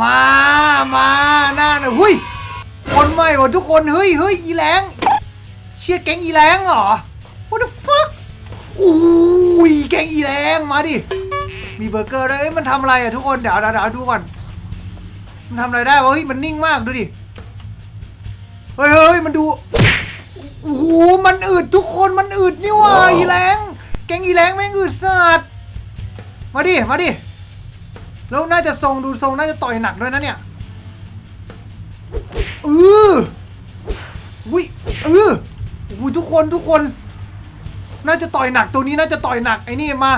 มามาหน้าหน่ะหุ้ยคนใหม่หมดทุกคนเฮ้ยเฮ้ยอีแรงเชียร์แก๊งอีแรงเหรอ what the fuck อุ้ยแก๊งอีแรงมาดิมีเบอร์เกอร์ด้วยเอ้ยมันทำอะไรอะทุกคนเดี๋ยวเดี๋ยวเดี๋ยวดูก่อนมันทำอะไรได้วะเฮ้ยมันนิ่งมากดูดิเฮ้ยเฮ้ยมันดูโอ้โหมันอึดทุกคนมันอึดนี่ว่าอีแรงแกงอีแรงแม่งอึดสัตว์มาดิมาดิ แล้วน่าจะทรงดูทรงน่าจะต่อยหนักด้วยนะเนี่ยเออวิเออโอ้ยทุกคนทุกคน น่าจะต่อยหนักตัวนี้น่าจะต่อยหนักไอ้นี่มา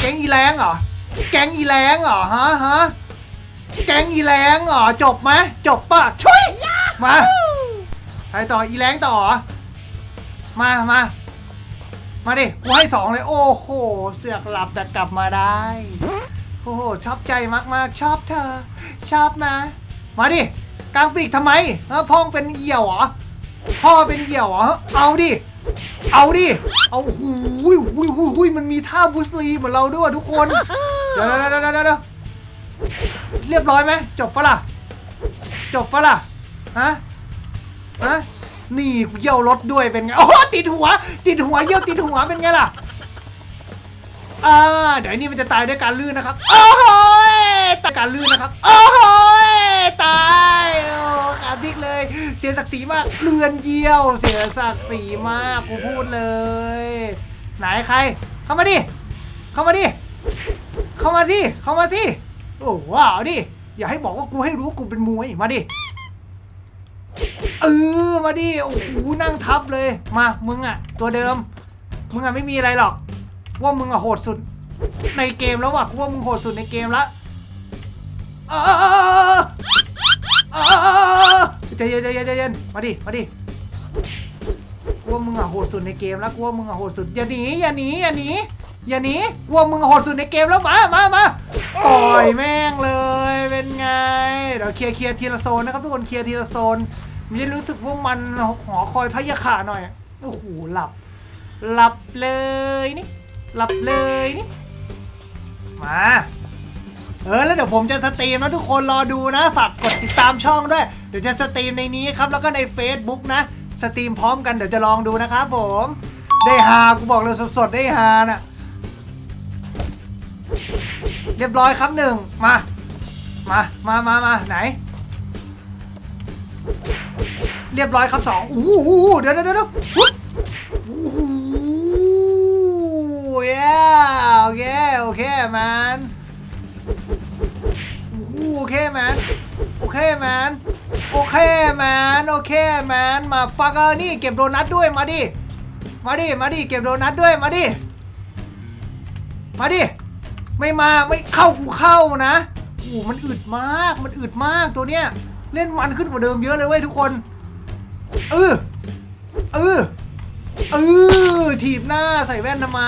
แกงอีแรงเหรอแกงอีแรงเหรอฮะฮะแกงอีแรงเหรอจบไหมจบปะช่วยมาใครต่ออีแรงต่อเหรอมามามาดิกูให้สองเลย โอ้โห เสือกหลับแต่กลับมาได้ โอ้โหชอบใจมากๆ ชอบเธอ ชอบนะ มาดิกลางปีกทำไมฮะพ่องเป็นเหี่ยวเหรอพ่อเป็นเหี่ยวเหรอเอาดิเอาดิเอาหูยหูยหูยหูยมันมีท่าบุสลีเหมือนเราด้วยทุกคนเดี๋ยวเดี๋ยวเดี๋ยวเรียบร้อยไหมจบปะล่ะจบปะล่ะฮะฮะนี่เยี่ยวรถด้วยเป็นไงโอ้ติดหัว ติดหัวเยี่ยวติดหัวเป็นไงล่ะ อ่าเดี๋ยวนี่มันจะตายด้วยการลื่นนะครับโอ้โหตายการลื่นนะครับโอ้โหตายโอ้ขาพลิกเลย เสียศักดิ์ศรีมากเลือนเยี่ยว เสียศักดิ์ศรีมากกูพูดเลย ไหนใคร เข้ามาดิเข้ามาดิเข้ามาสิเข้ามาสิโอ้ว้าวดิอย่าให้บอกว่ากูให้รู้กูเป็นมวยมาดิเออมาดิโอ้โหนั่งทับเลยมามึงอะตัวเดิม มึงอะไม่มีอะไรหรอก ว่ามึงอะโหดสุดในเกมแล้วว่ะกูว่ามึงโหดสุดในเกมละเออเออเออเออเออใจเย็นใจเย็นใจเย็นมาดิมาดิกูว่ามึงอะโหดสุดในเกมแล้วกูว่ามึงอะโหดสุดอย่าหนีอย่าหนีอย่าหนีอย่าหนีกูว่ามึงอะโหดสุดในเกมแล้วมามามาต่อยแม่งเลยเป็นไงเดี๋ยวเคลียร์เคลียร์ทีละโซนนะครับทุกคนเคลียร์ทีละโซนมันจะรู้สึกว่ามันหอคอยพยาขาหน่อยโอ้โหหลับ หลับเลยนี่ หลับเลยนี่มาเออแล้วเดี๋ยวผมจะสตรีมนะทุกคนรอดูนะ ฝากกดติดตามช่องด้วย เดี๋ยวจะสตรีมในนี้ครับ แล้วก็ใน Facebook นะ สตรีมพร้อมกันเดี๋ยวจะลองดูนะครับผม ได้ฮากูบอกเลยสดๆได้ฮาน่ะเรียบร้อยครับหนึ่งมา มามามามาไหน เรียบร้อยครับสองโอ้โหเดี๋ยวเดี๋ยวเดี๋ยวโอ้โห เย้โอเคโอเคแมนโอ้โหโอเคแมนโอเคแมนโอเคแมนโอเคแมนมาฟักเกอร์นี่เก็บโดนัทด้วยมาดิ มาดิ มาดิ เก็บโดนัทด้วยมาดิ มาดิ ไม่มาไม่เข้ากูเข้านะโอ้มันอึดมาก มันอึดมากตัวเนี้ย เล่นมันขึ้นกว่าเดิมเยอะเลยเว้ยทุกคน เออ เออ เออถีบหน้าใส่แว่นทำไม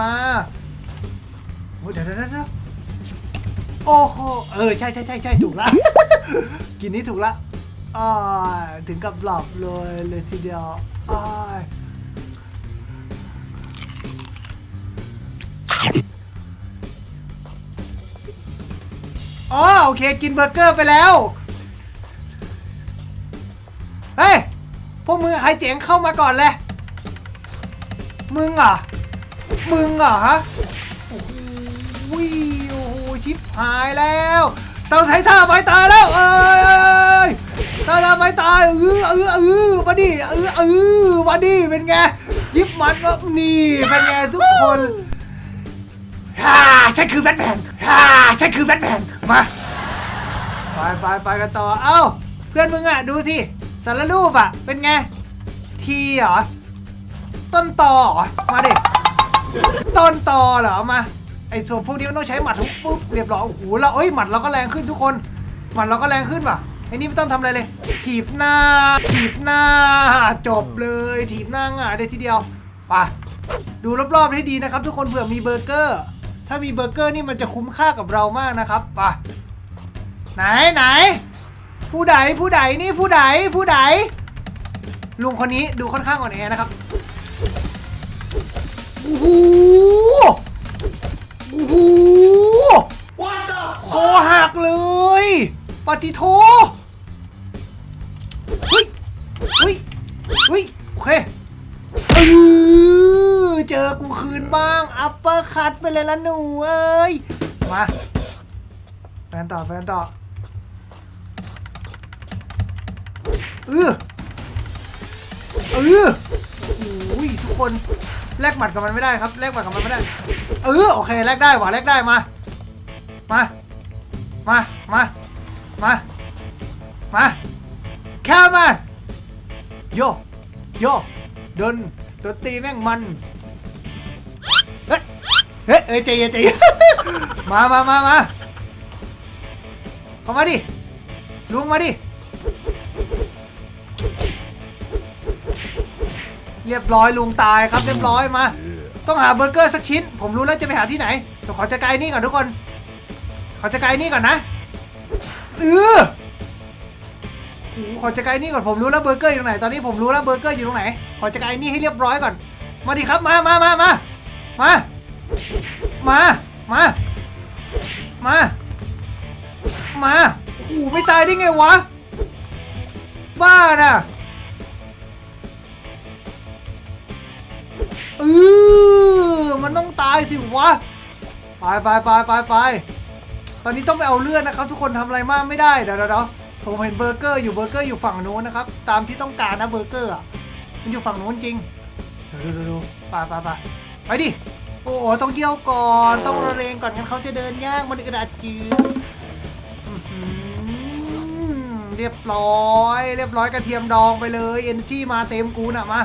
มาโอ้ยเดี๋ยวเดี๋ยวเดี๋ยวโอ้โหเออใช่ใช่ใช่ใช่ถูกละ กินนี้ถูกละอ่าถึงกับหลับเลยเลยทีเดียวอ่าอ๋อโอเค กินเบอร์เกอร์ไปแล้ว เฮ้ย พวกมึงใครเจ๋งเข้ามาก่อนเลย มึงเหรอะมึงเหรอะฮะโอ้โหโอ้โหชิบหายแล้วต้องใช้ท่าไม้ตายแล้ว เอ้ยเอ้ยเอ้ยท่าท่าไม้ตายเออเออเออมาดิเออเออมาดิเป็นไง ยิบมันว่านี่เป็นไงทุกคนฮ่าฉันคือแบทแมนฮ่าฉันคือแบทแมนมาไปไปไปกันต่อ เอ้า เพื่อนมึงอะ ดูสิสารรูปอะ เป็นไง ทีเหรอ ต้นตอเหรอมาดิต้นตอเหรอมาไอ้ส่วนพวกนี้มันต้องใช้หมัดทุบปุ๊บเรียบร้อยโอ้โหแล้วเอ้ยหมัดเราก็แรงขึ้นทุกคนหมัดเราก็แรงขึ้นว่ะไอ้นี่ไม่ต้องทำอะไรเลย ถีบหน้า ถีบหน้า จบเลย ถีบหน้าง่ายได้ทีเดียวไปดูรอบๆให้ดีนะครับ ทุกคนเผื่อมีเบอร์เกอร์ ถ้ามีเบอร์เกอร์นี่มันจะคุ้มค่ากับเรามากนะครับไปไหนไหน ผู้ใดผู้ใดนี่ผู้ใดผู้ใดลุงคนนี้ดูค่อนข้างอ่อนแอนะครับ โอ้โหโอ้โหคอหักเลยปฏิโทเฮ้ยเฮ้ยเฮ้ยโอเคเออเจอกูคืนบ้าง อัปเปอร์คัตไปเลยละหนูเอ้ย มาแฟนต่อแฟนต่อเออเออโอ้ยทุก คนแลกหมัดกับมันไม่ได้ครับแลกหมัดกับมันไม่ได้เออโอเคแลกได้ว่ะแลกได้มา มามามามามาแค่มาโยโยเดินดนตรีแม่งมันเฮ้ยเฮ้ยเอ้ยใจเย็นใจเย็นมามามามาเข้ามาดิลุงมาดิ เรียบร้อยลุงตายครับเรียบร้อยมา ต้องหาเบอร์เกอร์สักชิ้น ผมรู้แล้วจะไปหาที่ไหนเดี๋ยวขอจัดการไอ้นี่ก่อนทุกคน ขอจัดการไอ้นี่ก่อนนะเออโอ้ขอจัดการไอ้นี่ก่อนผมรู้แล้วเบอร์เกอร์อยู่ตรงไหนตอนนี้ผมรู้แล้วเบอร์เกอร์อยู่ตรงไหน ขอจัดการไอ้นี่ให้เรียบร้อยก่อน มาดิครับมามามามามามามามามาโอ้โหไม่ตายได้ไงวะ บ้าน่ะ เออมันต้องตายสิวะไปไปไปไปไปตอนนี้ต้องไปเอาเลือดนะครับ ทุกคนทำอะไรมากไม่ได้เดี๋ยวเดี๋ยวเดี๋ยวผมเห็นเบอร์เกอร์อยู่เบอร์เกอร์อยู่ฝั่งนู้นนะครับ ตามที่ต้องการนะเบอร์เกอร์อะมันอยู่ฝั่งนู้นจริงเดี๋ยวดูดูดูไปไปไปไปดิโอ้โหต้องเกี่ยวก่อนต้องระเรงก่อนงั้นเขาจะเดินยากมันกระดาษจืดเรียบร้อย เรียบร้อยกระเทียมดองไปเลยเอนจีมาเต็มกูน่ะมา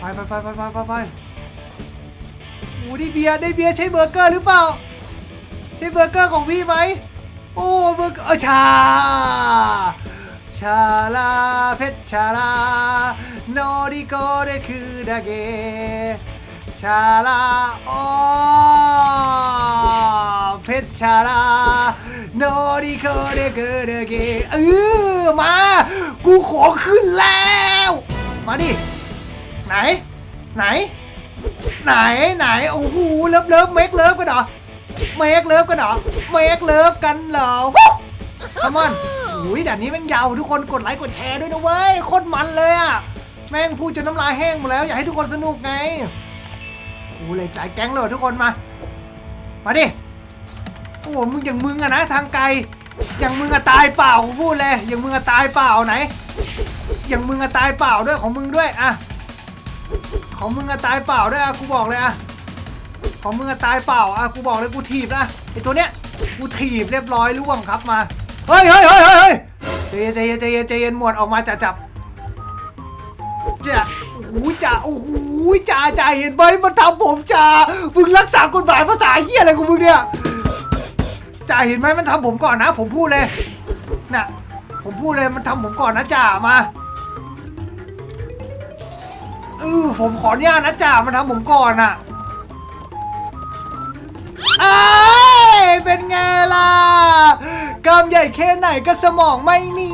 ไปไปไปไปไปไปไปโอ้ได้เบียร์ได้เบียร์ใช้เบอร์เกอร์หรือเปล่า ใช่เบอร์เกอร์ของพี่ไหมโอ้เบอร์เกอร์เอชา ชาลาเพชรชาลาโนริโกเดคือดาเกชาลาโอเพชรชาลาโนริโกเดคือดาเกเออมา กูขอขึ้นแล้ว มาดิ ไหน ไหน ไหนไหนโอ้โหเลิฟเลิฟเมกเลิฟกันเหรอเมกเลิฟกันเหรอเมกเลิฟกันเหรอทำมันอุ้ยด่านนี้แม่งยาวทุกคนกดไลค์กดแชร์ด้วยนะเว้ยโคตรมันเลยอะแม่งพูดจนน้ำลายแห้งหมดแล้วอยากให้ทุกคนสนุกไงกูเลยจ่ายแก๊งเลยทุกคนมา มาดิโอ้โหมึงอย่างมึงอะนะทางไกล อย่างมึงอะตายเปล่าพูดเลยอย่างมึงอะตายเปล่าไหน อย่างมึงอะตายเปล่าด้วยของมึงด้วยอะ ของมึงอะตายเปล่าด้วยอะกูบอกเลยอะของมึงอะตายเปล่าอะกูบอกเลยกูถีบนะไอตัวเนี้ยกูถีบเรียบร้อยล่วงครับมาเฮ้ยเฮ้ยเฮ้ยเฮ้ยเฮ้ยใจเย็นใจเย็นใจเย็นใจเย็นหมวดออกมาจะจับจะโอ้จ่าโอ้โหจ่าจ่าเห็นไหมมันทำผมจ่ามึงรักษากฎหมายภาษาเฮียอะไรของมึงเนี่ยจ่าเห็นไหมมันทำผมก่อนนะ ผมพูดเลยน่ะผมพูดเลยมันทำผมก่อนนะจ่ามา เออผมขออนุญาตนะจ่ามันทำผมก่อนอะไอ้ยเป็นไงล่ะกล้ามใหญ่แค่ไหนก็สมองไม่มี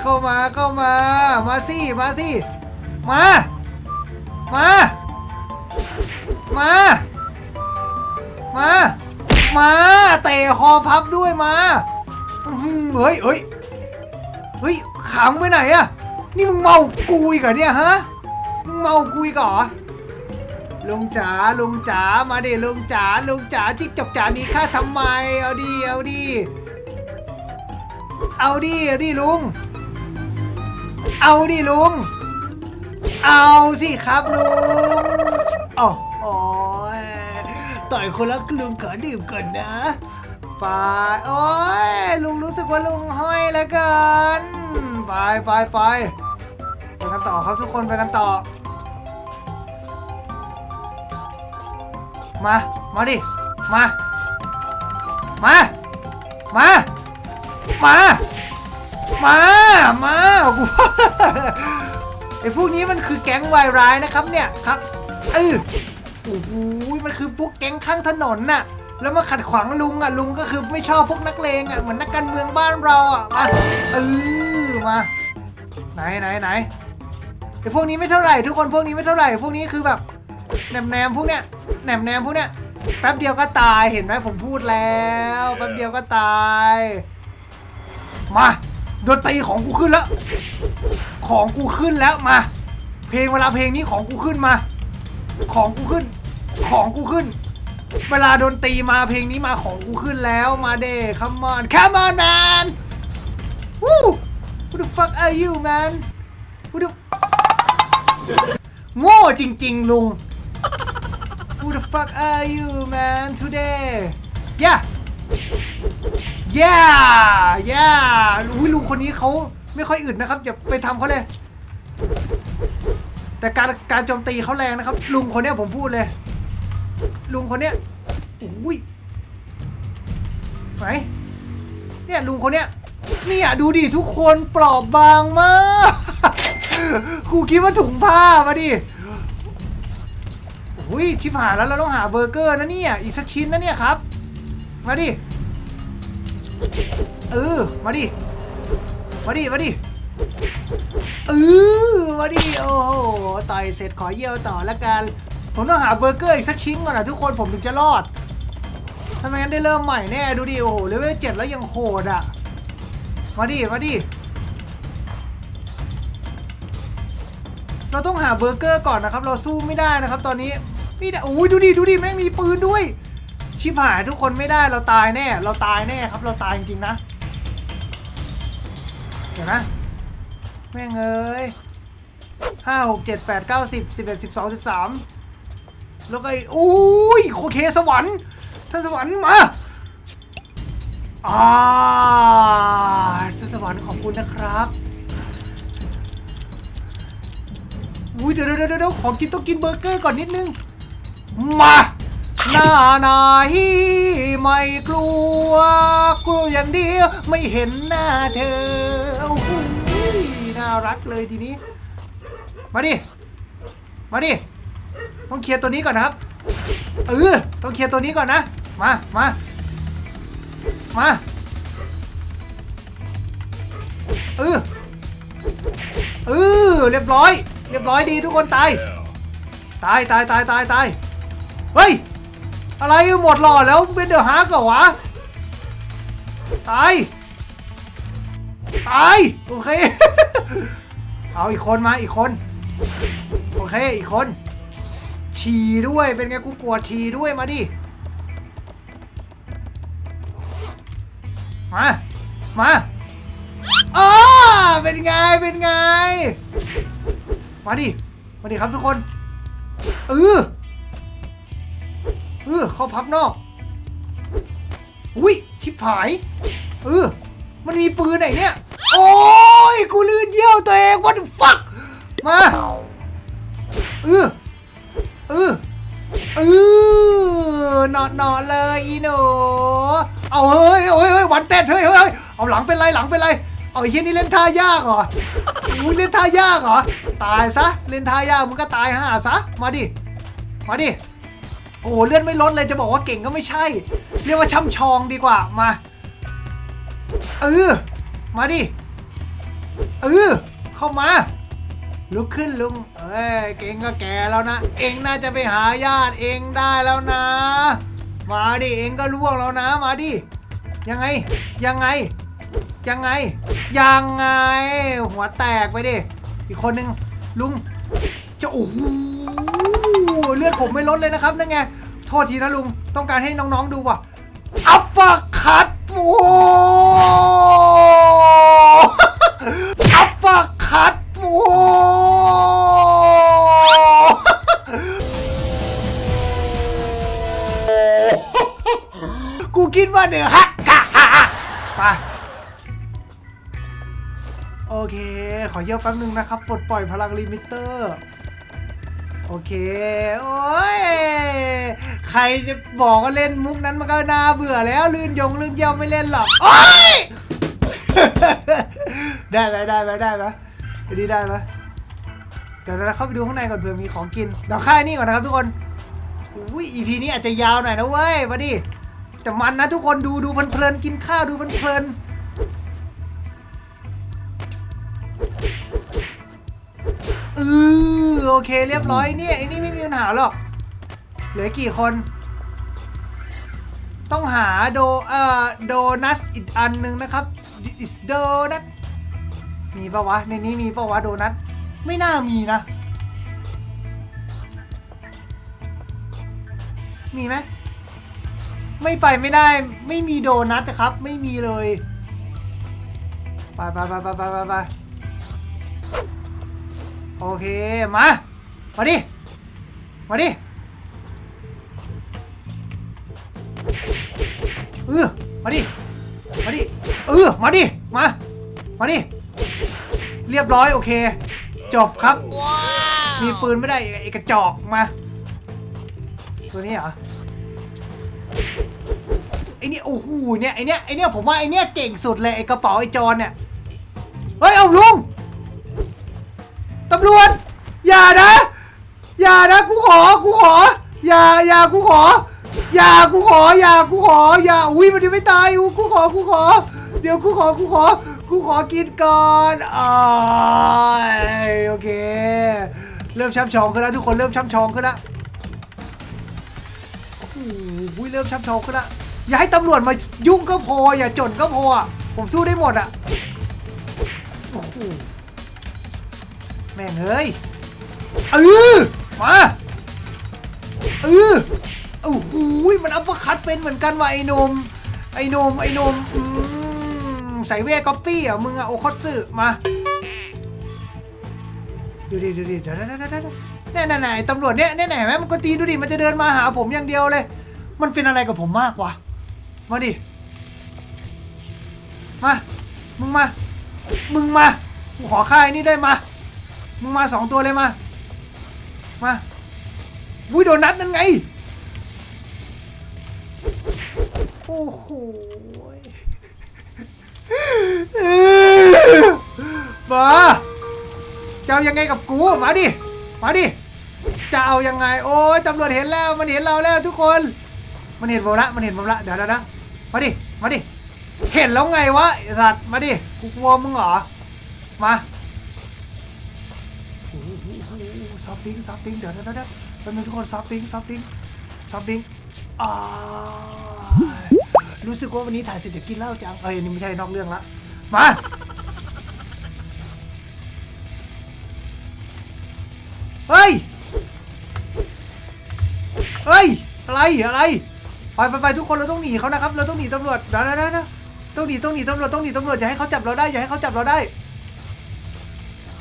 เข้ามาเข้ามา มาสิมาสิมา มา มา มา มาเตะคอพับด้วยมาเฮ้ยเฮ้ยเฮ้ยขังไปไหนอะนี่มึงเมากูอีกเหรอเนี่ยฮะ มึงเมากุยก่อลุงจ๋าลุงจ๋ามาดิลุงจ๋าลุงจ๋าจิ๊กจกจ๋านี่ข้าทำไม เอาดิเอาดิเอาดิเอาดิลุง เอาดิลุง เอาสิครับลุงโอ้โอ้ยต่อยคนละลุงขอดื่มก่อนนะไปโอ้ยลุงรู้สึกว่าลุงห้อยแล้วกัน ไปไปไป ไปกันต่อครับทุกคนไปกันต่อ มา มาดิ มา มา มา มา มา มากูไอ้พวกนี้มันคือแก๊งวายร้ายนะครับเนี่ยครับเออโอ้โหมันคือพวกแก๊งข้างถนนน่ะ แล้วมาขัดขวางลุงอะลุงก็คือไม่ชอบพวกนักเลงอะเหมือนนักการเมืองบ้านเราอะมาเออมาไหนไหนไหน ไอพวกนี้ไม่เท่าไหร่ทุกคนพวกนี้ไม่เท่าไหร่พวกนี้คือแบบแหนมแนมพวกเนี้ยแหนมแนมพวกเนี้ยแป๊บเดียวก็ตายเห็นไหมผมพูดแล้วแป๊บเดียวก็ตาย มาดนตรีของกูขึ้นแล้ว ของกูขึ้นแล้วมา เพลงเวลาเพลงนี้ของกูขึ้นมา ของกูขึ้น ของกูขึ้น เวลาดนตรีมาเพลงนี้มาของกูขึ้นแล้วมาเด้ come on come on man Woo Who the fuck are you man Who the โง่จริง ๆ ลุง Who the fuck are you man today Yeah Yeah Yeah อุ้ยลุงคนนี้เขาไม่ค่อยอึดนะครับ อย่าไปทำเขาเลย แต่การการโจมตีเขาแรงนะครับ ลุงคนเนี้ยผมพูดเลย ลุงคนเนี้ยอุ้ยไหนเนี่ยลุงคนเนี้ยเนี่ยดูดิทุกคนเปลอบบางมาก กูคิดว่าถุงผ้ามาดิอุ้ยชิบหายแล้วเราต้องหาเบอร์เกอร์นะเนี่ย อีกสักชิ้นนะเนี่ยครับ มาดิ เออ มาดิ มาดิ มาดิ เออ มาดิ โอ้โห ต่อยเสร็จขอเยี่ยวต่อละกัน ผมต้องหาเบอร์เกอร์อีกสักชิ้นก่อนนะทุกคนผมถึงจะรอดถ้าไม่งั้นได้เริ่มใหม่แน่ ดูดิ โอ้โหเลเวลเจ็ดแล้วยังโหดอะ มาดิ มาดิ เราต้องหาเบอร์เกอร์ก่อนนะครับ เราสู้ไม่ได้นะครับ ตอนนี้มีแต่โอ้ยดูดิดูดิแม่งมีปืนด้วย ชิบหายทุกคนไม่ได้เราตายแน่ เราตายแน่ครับ เราตายจริงๆนะเดี๋ยวนะแม่งเอ้ยห้าหกเจ็ดแปดเก้าสิบสิบเอ็ดสิบสองสิบสามแล้วก็ไอ้อุ้ยโอเคสวรรค์ท่านสวรรค์มาอ่าท่านสวรรค์ขอบคุณนะครับ อุ้ยเดี๋ยวเดี๋ยวเดี๋ยวขอกินต้องกินเบอร์เกอร์ก่อนนิดนึง มาหน้าหนาฮีไม่กลัว กลัวอย่างเดียวไม่เห็นหน้าเธอโอ้โหน่ารักเลยทีนี้ มาดิ มาดิ ต้องเคลียร์ตัวนี้ก่อนนะครับ เออ ต้องเคลียร์ตัวนี้ก่อนนะ มา มา มาเออเออเรียบร้อย เรียบร้อยดีทุกคนตาย ตายตายตายตายตายเฮ้ย อะไรหมดหล่อแล้วเป็นเดือะฮาร์กเหรอวะ ตาย ตาย โอเค เอาอีกคนมาอีกคน โอเคอีกคน ฉี่ด้วยเป็นไงกูปวดฉี่ด้วยมาดิ มา มาอ๋อเป็นไง เป็นไง มาดิ มาดิครับทุกคน เออเออเข้าพับนอก อุ้ยชิบหาย เออ มันมีปืนไหนเนี่ย โอ้ย กูลื่นเยี่ยวตัวเอง what the fuck มา เออ เออ เออนอนนอนเลยอีหนู เอาเฮ้ยเฮ้ยเฮ้ยวันเต้นเฮ้ยเฮ้ยเอาหลังเป็นไรหลังเป็นไร เอาไอ้เฮียนี่เล่นท่ายากเหรอเล่นท่ายากเหรอ ตายซะเล่นทายามึงก็ตายห่าซะมาดิมาดิโอ้เลื่อนไม่ลดเลยจะบอกว่าเก่งก็ไม่ใช่ เรียกว่าช่ำชองดีกว่ามาเออมาดิเออเข้ามา ลุกขึ้นลุงเอ้ยเก่งก็แก่แล้วนะ เองน่าจะไปหาญาติเองได้แล้วนะ มาดิเองก็ล่วงแล้วนะ มาดิยังไงยังไง ยังไง ยังไง หัวแตกไปดิอีกคนนึง ลุงจะโอ้โหเลือดผมไม่ลดเลยนะครับนั่นไงโทษทีนะลุงต้องการให้น้องๆดูว่ะอัปเปอร์คัตโอ้อัปเปอร์คัตโอ้กูคิดว่าเดือฮักกะฮะฮะไป โอเค ขอเยี่ยวแป๊บนึงนะครับ ปลดปล่อยพลังลิมิเตอร์ โอเค โอ้ย ใครจะบอกว่าเล่นมุกนั้นมันก็น่าเบื่อแล้วลื่นยงลื่นเยี่ยวไม่เล่นหรอก โอ้ย ได้ไหมได้ไหมได้ไหมเดี๋ยวนี้ได้ไหมเดี๋ยวเราเข้าไปดูข้างในก่อนเผื่อมีของกิน เดี๋ยวค่ายนี่ก่อนนะครับทุกคน อุ้ย EP นี้อาจจะยาวหน่อยนะเว้ยมาดิแต่มันนะทุกคนดูดูเพลินๆกินข้าวดูเพลินๆือโอเคเรียบร้อยเนี่ยไอ้นี่ไม่มีปัญหาหรอก เหลือกี่คน ต้องหาโดเอ่อโดนัทอีกอันหนึ่งนะครับ is donut มีปะวะ ในนี้มีปะวะโดนัทไม่น่ามีนะ มีไหมไม่ไปไม่ได้ไม่มีโดนัทครับ ไม่มีเลย ไปไปไปไปไปไป โอเค มา มาดิ มาดิเออมาดิ มาดิเออมาดิ มา มาดิ เรียบร้อยโอเค จบครับ มีปืนไม่ได้ไอ้กระจอกมา ตัวนี้เหรอ ไอ้นี่โอ้โหเนี่ยไอ้เนี่ยไอ้เนี่ยผมว่าไอ้เนี่ยเก่งสุดเลยไอ้กระเป๋าไอ้จอนเนี่ย เฮ้ยเอาลุงตำรวจ อย่านะ อย่านะกูขอกูขอ อย่าอย่ากูขอ อย่ากูขอ อย่ากูขอ อย่าอุ้ยมันยังไม่ตายอู้กูขอกูขอ เดี๋ยวกูขอกูขอ กูขอกินก่อนอ่ายโอเค เริ่มช้ำชองขึ้นแล้วทุกคนเริ่มช้ำชองขึ้นแล้วโอ้โหเริ่มช้ำชองขึ้นแล้วอย่าให้ตำรวจมายุ่งก็พออย่าจนก็พอผมสู้ได้หมดอะโอ้โห ม่งเฮ้ยเออมาเออโอ้โหมันอัปเปอร์คัตเป็นเหมือนกันว่ะไอ้นม ไอ้นมไอ้นมอืมใส่เวทก๊อปปี้อะมึงอะโอคอตสึมาดูดิดูดิเดี๋ยวเดี๋ยวเดี๋ยวเดี๋ยวแน่แน่แน่ไอ้ตำรวจเนี่ยแน่แน่ไหมมันก็ตีดูดิมันจะเดินมาหาผมอย่างเดียวเลย มันเป็นอะไรกับผมมากวะมาดิมามึงมา มึงมากูขอค่ายนี่ได้มา มึงมาสองตัวเลยมา มาวุ้ยโดนัทนั่นไง โอ้โหมาจะเอายังไงกับกู มาดิ มาดิ จะเอายังไง โอ้ยตำรวจเห็นแล้ว มันเห็นเราแล้วทุกคน มันเห็นผมละ มันเห็นผมละ เดี๋ยวเดี๋ยวนะ มาดิ มาดิ เห็นแล้วไงวะสัตว์ มาดิ กูกลัวมึงเหรอ มา ซอฟติ้งซอฟติ้งเดี๋ยวเดี๋ยวเดี๋ยวแป๊บนึงทุกคนซอฟติ้งซอฟติ้งซอฟติ้งอ่ารู้สึกว่าวันนี้ถ่ายเสร็จจะกินเหล้าจังเอ้ยนี่ไม่ใช่นอกเรื่องละมาเฮ้ยเฮ้ยอะไรอะไรไปไปไปทุกคนเราต้องหนีเขานะครับ เราต้องหนีตำรวจเดี๋ยวเดี๋ยวเดี๋ยวเดี๋ยวต้องหนีต้องหนีตำรวจต้องหนีตำรวจอย่าให้เขาจับเราได้อย่าให้เขาจับเราได้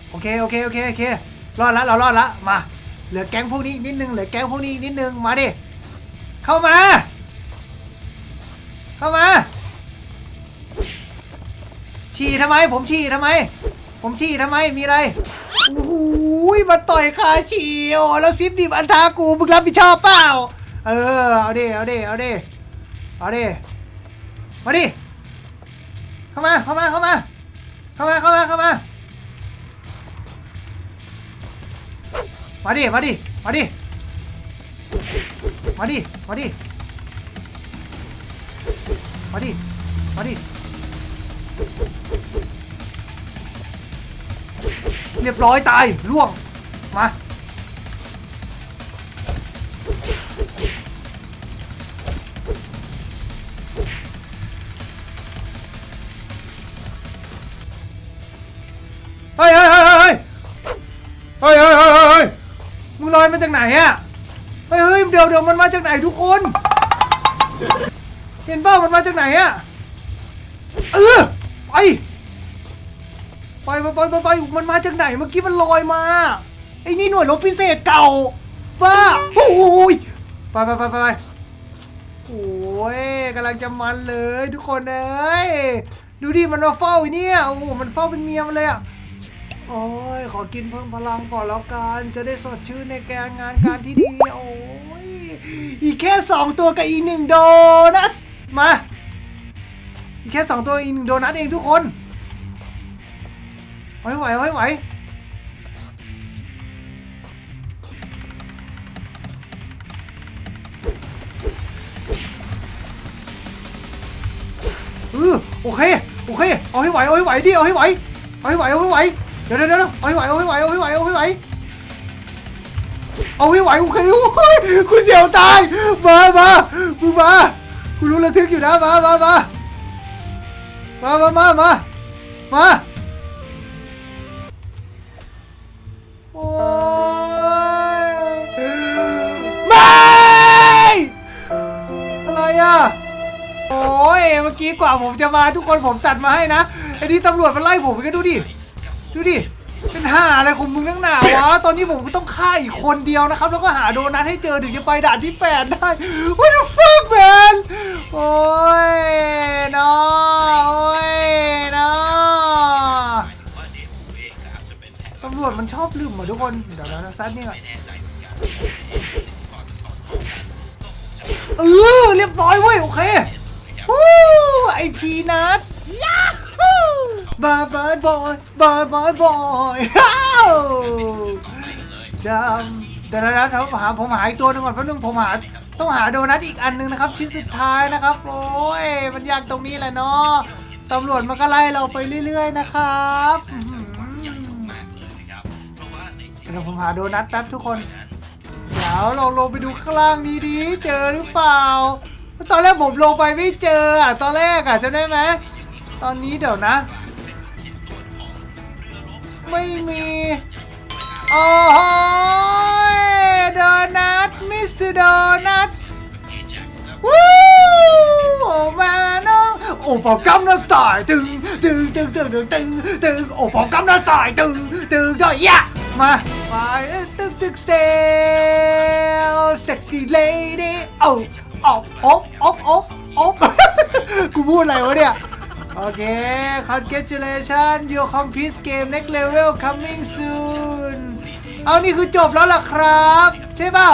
โอเคโอเคโอเคโอเค รอดละเรารอดละมา เหลือแก๊งพวกนี้อีกนิดนึงเหลือแก๊งพวกนี้อีกนิดนึงมาดิเข้ามา เข้ามา ฉี่ทำไม ผมฉี่ทำไม ผมฉี่ทำไมมีอะไรโอ้โหมาต่อยคาฉี่โอ้แล้วซิปดิบอันทากูมึงรับผิดชอบเปล่า เออเอาดิเอาดิเอาดิเอาดิมาดิเข้ามาเข้ามาเข้ามาเข้ามาเข้ามาเข้ามา มาดิ มาดิ มาดิ มาดิ มาดิ มาดิ มาดิ เรียบร้อยตายล่วง มา มึงลอยมาจากไหนอะเฮ้ยเฮ้ยเดี๋ยวเดี๋ยวมันมาจากไหนทุกคน เห็นเปล่ามันมาจากไหนอะเออไปไปไปไปไปไปมันมาจากไหนเมื่อกี้มันลอยมาไอ้นี่หน่วยรบพิเศษเก่าบ้าโอ้ยไปไปไปไปไปโอ้ยกำลังจะมันเลยทุกคนเอ้ยดูดิมันมาเฝ้าไอ้เนี่ยโอ้โหมันเฝ้าเป็นเมียมันเลยอะ โอ้ยขอกินเพิ่มพลังก่อนแล้วกัน จะได้สดชื่นในแการงานการที่ดี โอ้ยอีกแค่สองตัวกับอีกหนึ่งโดนัทมา อีกแค่สองตัวอีกหนึ่งโดนัทเองทุกคนเอาให้ไหวเอาให้ไหวเออโอเค โอเค เอาให้ไหว เอาให้ไหวดิ เอาให้ไหว เอาให้ไหว เอาให้ไหว ดี๋ยวเดี๋ยวเดี๋ยวเอาให้ไหวเอาให้ไหวเอาให้ไหวเอาให้ไหวเอาให้ไหวโอเคโอ้ยคุณเสี่ยวตายมามามึงมากูรู้ระทึกอยู่นะมามามามามามามามาโอ้ยไม่อะไรอะโอ้ยเมื่อกี้กว่าผมจะมาทุกคนผมตัดมาให้นะไอ้นี่ตำรวจมันไล่ผมก็ดูดิ ดูดิ เป็นห่าอะไรของมึงนักหนาวะ ตอนนี้ผมก็ต้องฆ่าอีกคนเดียวนะครับ แล้วก็หาโดนัทให้เจอถึงจะไปด่านที่8ได้ What the fuck man โอ้ยน้อโอ้ยน้อตำรวจมันชอบลืมหรอทุกคน เดี๋ยวเราซัดนี่ก่อนเออเรียบร้อยเว้ย โอเควู้ไอพีนัส บายบายบอยบายบายบอยฮ่าวจำเดี๋ยวนะผมหาผมหาอีกตัวหนึงก่อนแป๊บนึงผมหาต้องหาโดนัทอีกอันนึงนะครับ ชิ้นสุดท้ายนะครับ โอ้ยมันยากตรงนี้แหละเนาะตำรวจมันก็ไล่เราไปเรื่อย ๆ นะครับเดี๋ยวผมหาโดนัทแป๊บทุกคนเดี๋ยวลองลงไปดูข้างล่างนี้ดีเจอหรือเปล่า ตอนแรกผมลงไปไม่เจออะตอนแรกอะจำได้ไหมตอนนี้เดี๋ยวนะ ไม่มี โอ้โหโดนัทมิสเตอร์โดนัทวู้โอ้มาน้องโอ้ผมกำลังสายตึงตึงตึงตึงตึงตึงตึงโอ้ผมกำลังสายตึงตึงก็ยยะมาไปตึงตึงเซลเซ็กซี่เลดี้โอ้โอ้โอ้โอ้โอ้โอ้กูพูดอะไรวะเนี่ย โอเค congratulation you complete game next level coming soon เอานี่คือจบแล้วล่ะครับ ใช่เปล่า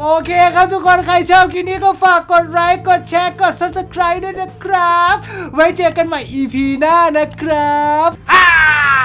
โอเคครับทุกคนใครชอบคลิปนี้ก็ฝากกดไลค์ กดแชร์ กด subscribe ด้วยนะครับ ไว้เจอกันใหม่ EP หน้านะครับ